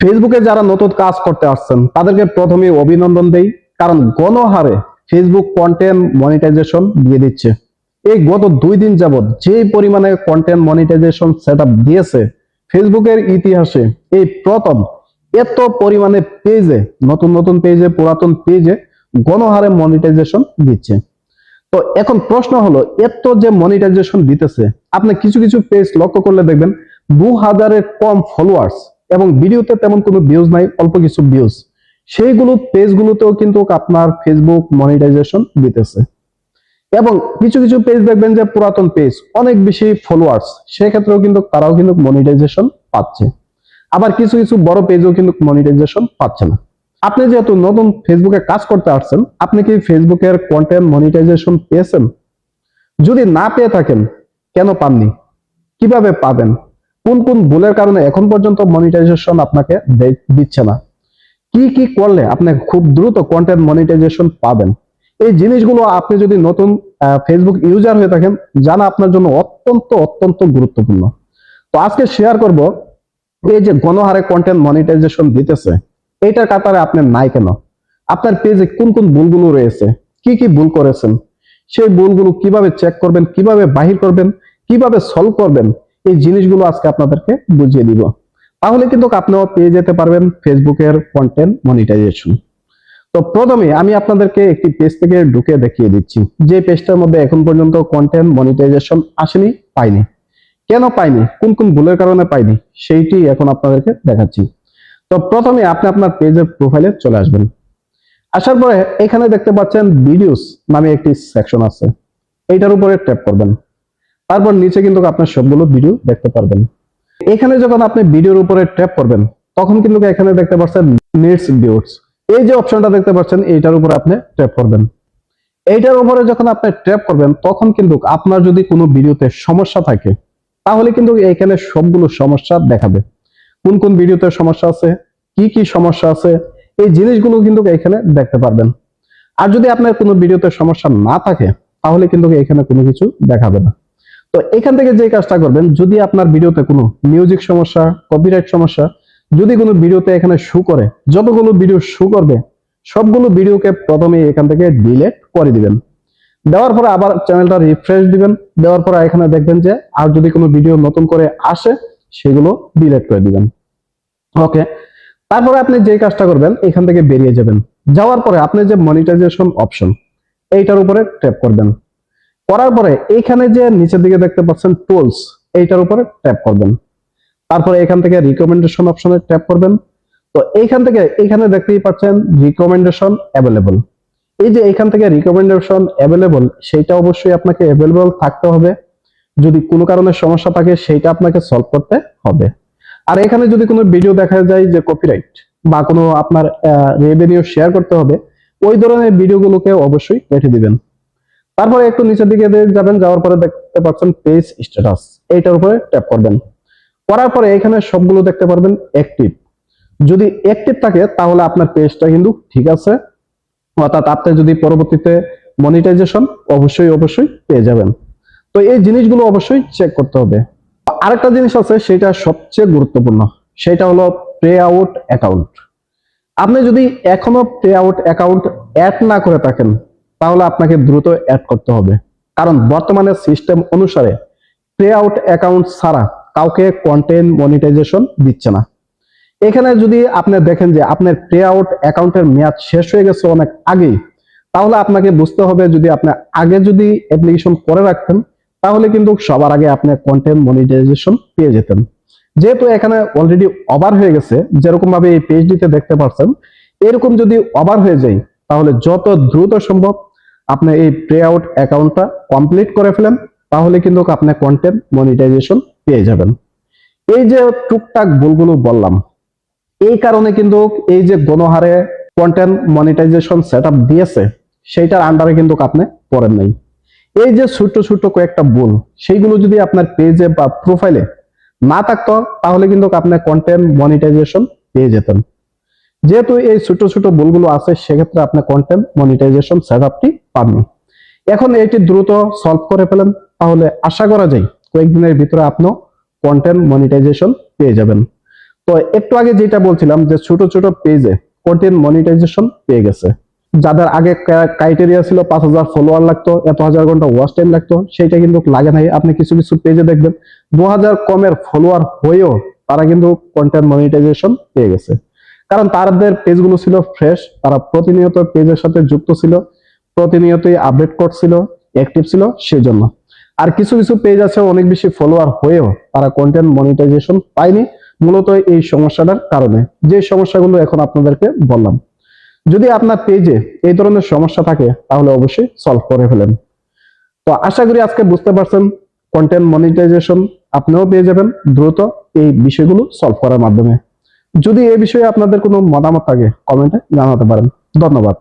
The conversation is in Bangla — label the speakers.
Speaker 1: ফেসবুকে যারা নতুন কাজ করতে আসছেন, তাদেরকে প্রথমে অভিনন্দন দেই, কারণ গণহারে ফেসবুক কন্টেন্ট মনিটাইজেশন দিয়ে দিচ্ছে। এই গত দুই দিন যাবত যে পরিমাণে কন্টেন্ট মনিটাইজেশন সেট দিয়েছে ফেসবুকের ইতিহাসে এই প্রথম এত পরিমাণে পেজে নতুন নতুন পেজে পুরাতন পেজে গণহারে মনিটাইজেশন দিচ্ছে। তো এখন প্রশ্ন হলো, এত যে মনিটাইজেশন দিতেছে, আপনি কিছু কিছু পেজ লক্ষ্য করলে দেখবেন দু হাজারের কম ফলোয়ার্স এবং ভিডিওতে তেমন কোনো ভিউজ নাই, অল্প কিছু ভিউজ সেইগুলো, পেজগুলোতেও কিন্তু আপনার ফেসবুক মনিটাইজেশন দিতেছে। এবং কিছু কিছু পেজ দেখবেন যে পুরাতন পেজ অনেক বেশি ফলোয়ার্স সেক্ষেত্রেও কিন্তু তারাও কিন্তু মনিটাইজেশন পাচ্ছে। আবার কিছু কিছু বড় পেজও কিন্তু মনিটাইজেশন পাচ্ছে না। আপনি যেহেতু নতুন ফেসবুকে কাজ করতে আসছেন, আপনি কি ফেসবুকের কন্টেন্ট মনিটাইজেশন পেয়েছেন? যদি না পেয়ে থাকেন, কেন পাননি? কীভাবে পাবেন? কোন কোন ভুলের কারণে এখন পর্যন্ত মনিটাইজেশন আপনাকে দিচ্ছে না? কি কি করলে আপনি খুব দ্রুত কন্টেন্ট মনিটাইজেশন পাবেন? এই জিনিসগুলো আপনি যদি নতুন ফেসবুক ইউজার হয়ে থাকেন, জানা আপনার জন্য অত্যন্ত অত্যন্ত গুরুত্বপূর্ণ। তো আজকে শেয়ার করব, এই যে গণহারে কন্টেন্ট মনিটাইজেশন দিতেছে, এইটার কাতারে আপনি নাই কেন? আপনার পেজে কোন কোন ভুলগুলো রয়েছে? কি কি ভুল করেছেন? সেই ভুলগুলো কীভাবে চেক করবেন? কীভাবে বাহির করবেন? কীভাবে সলভ করবেন? এই জিনিসগুলো আজকে আপনাদেরকে বুঝিয়ে দিব। তাহলে কিন্তু আপনিও পেয়ে যেতে পারবেন ফেসবুকের কন্টেন্ট মনিটাইজেশন তো প্রথমে আমি আপনাদেরকে একটি পেজ থেকে ঢুকে দেখিয়ে দিচ্ছি। যে পেজটার মধ্যে এখন পর্যন্ত কন্টেন্ট মনিটাইজেশন আসেনি, পাইনি। কেন পাইনি? কোন কোন ভুলের কারণে পাইনি? সেইটি এখন আপনাদেরকে দেখাচ্ছি। তো প্রথমে আপনি আপনার পেজের প্রোফাইলে চলে আসবেন। আসার পরে এখানে দেখতে পাচ্ছেন ভিডিওস নামে একটি সেকশন আছে। এইটার উপরে ট্যাপ করবেন। তারপর নিচে কিন্তু আপনার সবগুলো ভিডিও দেখতে পারবেন। এখানে যখন আপনি ভিডিওর উপরে ট্যাপ করবেন, তখন কিন্তু এখানে দেখতে পাচ্ছেন নিডস ভিউস এই যে অপশনটা দেখতে পাচ্ছেন, এইটার উপরে আপনি ট্যাপ করবেন। এইটার উপরে যখন আপনি ট্যাপ করবেন, তখন কিন্তু আপনার যদি কোনো ভিডিওতে সমস্যা থাকে, তাহলে কিন্তু এখানে সবগুলো সমস্যা দেখাবে। কোন কোন ভিডিওতে সমস্যা আছে, কি কি সমস্যা আছে, এই জিনিসগুলো কিন্তু এখানে দেখতে পারবেন। আর যদি আপনার কোনো ভিডিওতে সমস্যা না থাকে, তাহলে কিন্তু এখানে কোনো কিছু দেখাবে না। তো এখান থেকে যে কাজটা করবেন, যদি আপনার ভিডিওতে কোনো মিউজিক সমস্যা কপিরাইট সমস্যা, যদি কোনো ভিডিওতে এখানে শু করে, যতগুলো ভিডিও শু করবে, সবগুলো ভিডিওকে প্রথমে এখান থেকে ডিলেট করে দিবেন। দেওয়ার পরে আবার চ্যানেলটা রিফ্রেশ দিবেন। দেওয়ার পরে এখানে দেখবেন যে আর যদি কোনো ভিডিও নতুন করে আসে, সেগুলো ডিলেট করে দিবেন। ওকে তারপরে আপনি যে কাজটা করবেন, এখান থেকে বেরিয়ে যাবেন। যাওয়ার পরে আপনি যে মনিটাইজেশন অপশন এইটার উপরে ট্যাপ করবেন। করার পরে এইখানে যে নিচের দিকে দেখতে পাচ্ছেন টুলস এইটার উপরে ট্যাপ করবেন। তারপরে এখান থেকে রিকমেন্ডেশন অপশনে ট্যাপ করবেন। তো এইখান থেকে এখানে দেখতেই পাচ্ছেন রিকমেন্ডেশন অ্যাভেলেবল এই যে এখান থেকে রিকমেন্ডেশন অ্যাভেলেবল সেইটা অবশ্যই আপনাকে অ্যাভেলেবল থাকতে হবে। যদি কোনো কারণে সমস্যা থাকে, সেইটা আপনাকে সলভ করতে হবে। আর এখানে যদি কোনো ভিডিও দেখা যায় যে কপিরাইট বা কোনো আপনার রেভিনিউ শেয়ার করতে হবে, ওই ধরনের ভিডিওগুলোকে অবশ্যই রেখে দিবেন। তারপরে একটু নিচের দিকে যাবেন, যাওয়ার পরে দেখতে পাচ্ছেন পেজ স্ট্যাটাস এইটার উপরে ট্যাপ করবেন। করার পরে এখানে সবগুলো দেখতে পারবেন অ্যাক্টিভ যদি অ্যাক্টিভ থাকে, তাহলে আপনার পেজটা কিন্তু ঠিক আছে। অর্থাৎ আপনি যদি পরবর্তীতে মনিটাইজেশন অবশ্যই অবশ্যই পেয়ে যাবেন। তো এই জিনিসগুলো অবশ্যই চেক করতে হবে। আরেকটা জিনিস আছে, সেটা সবচেয়ে গুরুত্বপূর্ণ। সেটা হলো প্রে আউট অ্যাকাউন্ট আপনি যদি এখনও প্রে আউট অ্যাকাউন্ট অ্যাড না করে থাকেন তাহলে আপনাকে দ্রুত অ্যাড করতে হবে। কারণ বর্তমানে সিস্টেম অনুসারে প্রে আউট অ্যাকাউন্ট ছাড়া কাউকে কন্টেন্ট মনিটাইজেশন দিচ্ছে না। এখানে যদি আপনি দেখেন যে আপনার প্রে আউট অ্যাকাউন্টের মেয়াদ শেষ হয়ে গেছে অনেক আগেই, তাহলে আপনাকে বুঝতে হবে যদি আপনি আগে যদি অ্যাপ্লিকেশন করে রাখতেন, তাহলে কিন্তু সবার আগে আপনি কন্টেন্ট মনিটাইজেশন পেয়ে যেতেন। যেহেতু এখানে অলরেডি ওভার হয়ে গেছে যেরকম ভাবে এই পেজটিতে দেখতে পাচ্ছেন, এরকম যদি ওভার হয়ে যায়, তাহলে যত দ্রুত সম্ভব আপনি এই প্রে আউট অ্যাকাউন্টটা কমপ্লিট করে ফেলেন, তাহলে কিন্তু আপনি কন্টেন্ট মনিটাইজেশন পেয়ে যাবেন। এই যে টুকটাক ভুলগুলো বললাম, এই কারণে কিন্তু এই যে গণহারে কন্টেন্ট মনিটাইজেশন সেট দিয়েছে, সেইটার আন্ডারে কিন্তু আপনি পড়েন নাই। এই যে ছোট ছোট কয়েকটা ভুল, সেইগুলো যদি আপনার পেজে বা প্রোফাইলে না থাকতো, তাহলে কিন্তু আপনি কন্টেন্ট মনিটাইজেশন পেয়ে যেতেন। যেহেতু এই ছোট ছোট ভুলগুলো আছে, সেক্ষেত্রে আপনি কন্টেন্ট মনিটাইজেশন সেট আপটি পাননি এখন এটি দ্রুত সলভ করে ফেলেন, তাহলে আশা করা যায় কয়েকদিনের ভিতরে আপনিও কন্টেন্ট মনিটাইজেশন পেয়ে যাবেন। তো একটু আগে যেটা বলছিলাম যে ছোট ছোট পেজে কন্টেন্ট মনিটাইজেশন পেয়ে গেছে। যাদের আগে ক্রাইটেরিয়া ছিল পাঁচ হাজার ফলোয়ার লাগতো, এত হাজার ঘণ্টা ওয়াচ টাইম লাগতো সেটা কিন্তু লাগে নাই। আপনি কিছু কিছু পেজে দেখবেন, দু হাজার কমের ফলোয়ার হয়েও তারা কিন্তু কন্টেন্ট মনিটাইজেশন পেয়ে গেছে। কারণ তাদের পেজগুলো ছিল ফ্রেশ তারা প্রতিনিয়ত পেজের সাথে যুক্ত ছিল, প্রতিনিয়তই আপডেট করছিল অ্যাক্টিভ ছিল সেই জন্য আর কিছু কিছু পেজ আছে অনেক বেশি ফলোয়ার হয়েও তারা কন্টেন্ট মনিটাইজেশন পায়নি, মূলত এই সমস্যাটার কারণে। যে সমস্যাগুলো এখন আপনাদেরকে বললাম। যদি আপনার পেজে এই ধরনের সমস্যা থাকে, তাহলে অবশ্যই সলভ করে ফেলেন। তো আশা করি আজকে বুঝতে পারছেন কন্টেন্ট মনিটাইজেশন আপনিও পেয়ে যাবেন দ্রুত এই বিষয়গুলো সলভ করার মাধ্যমে। যদি এ বিষয়ে আপনাদের কোনো মতামত থাকে কমেন্টে জানাতে পারেন। ধন্যবাদ।